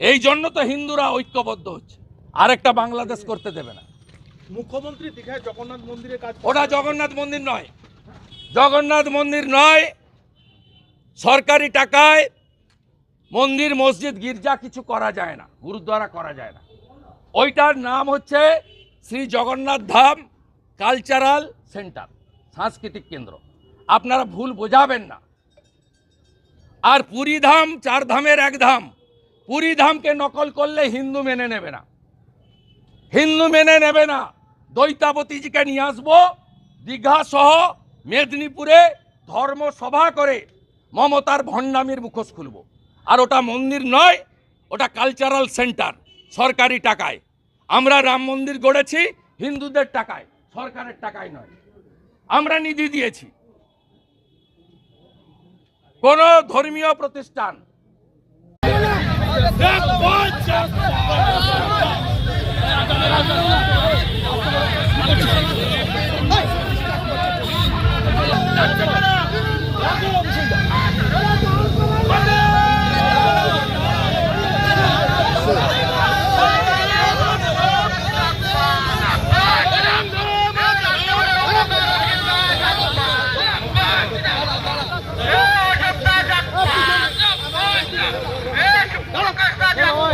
এই জন্য তো হিন্দুরা ঐক্যবদ্ধ হচ্ছে। আরেকটা বাংলাদেশ করতে দেবে না। মুখ্যমন্ত্রী দীঘায় জগন্নাথ মন্দিরে কাজ ওটা জগন্নাথ মন্দির নয়। জগন্নাথ মন্দির নয় সরকারি টাকায় মন্দির মসজিদ গির্জা কিছু করা যায় না গুরুদ্বারা করা যায় না। ওইটার নাম হচ্ছে শ্রী জগন্নাথ ধাম কালচারাল সেন্টার সাংস্কৃতিক কেন্দ্র। আপনারা ভুল বোঝাবেন না। আর পুরী ধাম চার ধামের এক ধাম। পুরী ধামকে নকল করলে হিন্দু মেনে নেবে না। হিন্দু মেনে নেবে না। দৈতাবতীজিকে নিয়ে আসব দীঘা সহ মেদিনীপুরে ধর্মসভা করে মমতার ভণ্ডামির মুখোশ খুলব। আর ওটা মন্দির নয়, ওটা কালচারাল সেন্টার সরকারি টাকায়। আমরা রাম মন্দির গড়েছি হিন্দুদের টাকায়, সরকারের টাকায় নয়। আমরা নিধি দিয়েছি। কোন ধর্মীয় প্রতিষ্ঠান That one. Coloca a estádio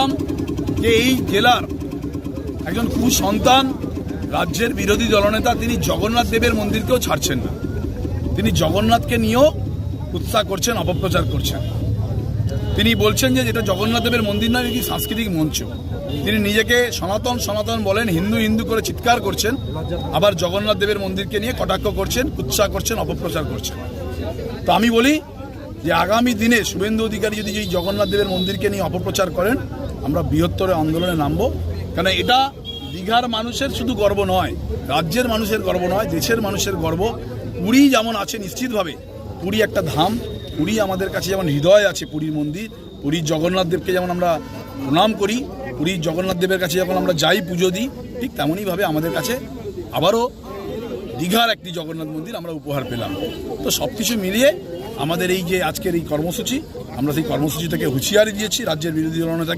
বললাম যে এই জেলার একজন কুসন্তান, রাজ্যের বিরোধী দলনেতা তিনি জগন্নাথ দেবের মন্দিরকেও ছাড়ছেন না। তিনি জগন্নাথকে নিয়েও উৎসাহ করছেন, অপপ্রচার করছেন। তিনি বলছেন যে যেটা জগন্নাথ দেবের মন্দির নয়, এটি সাংস্কৃতিক মঞ্চ। তিনি নিজেকে সনাতন সনাতন বলেন, হিন্দু হিন্দু করে চিৎকার করছেন, আবার জগন্নাথ দেবের মন্দিরকে নিয়ে কটাক্ষ করছেন, উৎসাহ করছেন, অপপ্রচার করছেন। তো আমি বলি যে আগামী দিনে শুভেন্দু অধিকারী যদি এই জগন্নাথ দেবের মন্দিরকে নিয়ে অপপ্রচার করেন আমরা বৃহত্তর আন্দোলনে নামবো। কেন এটা দীঘার মানুষের শুধু গর্ব নয়, রাজ্যের মানুষের গর্ব নয়, দেশের মানুষের গর্ব। পুরী যেমন আছে, নিশ্চিতভাবে পুরী একটা ধাম। পুরী আমাদের কাছে যেমন হৃদয় আছে, পুরীর মন্দির, পুরীর জগন্নাথ দেবকে যেমন আমরা প্রণাম করি, পুরীর জগন্নাথ দেবের কাছে যখন আমরা যাই পুজো দিই, ঠিক তেমনইভাবে আমাদের কাছে আবারও দীঘার একটি জগন্নাথ মন্দির আমরা উপহার পেলাম। তো সব কিছু মিলিয়ে আমাদের এই যে আজকের এই কর্মসূচি, আমরা সেই কর্মসূচি থেকে হুঁশিয়ারি দিয়েছি, রাজ্যের বিরোধী দলনেতাকে।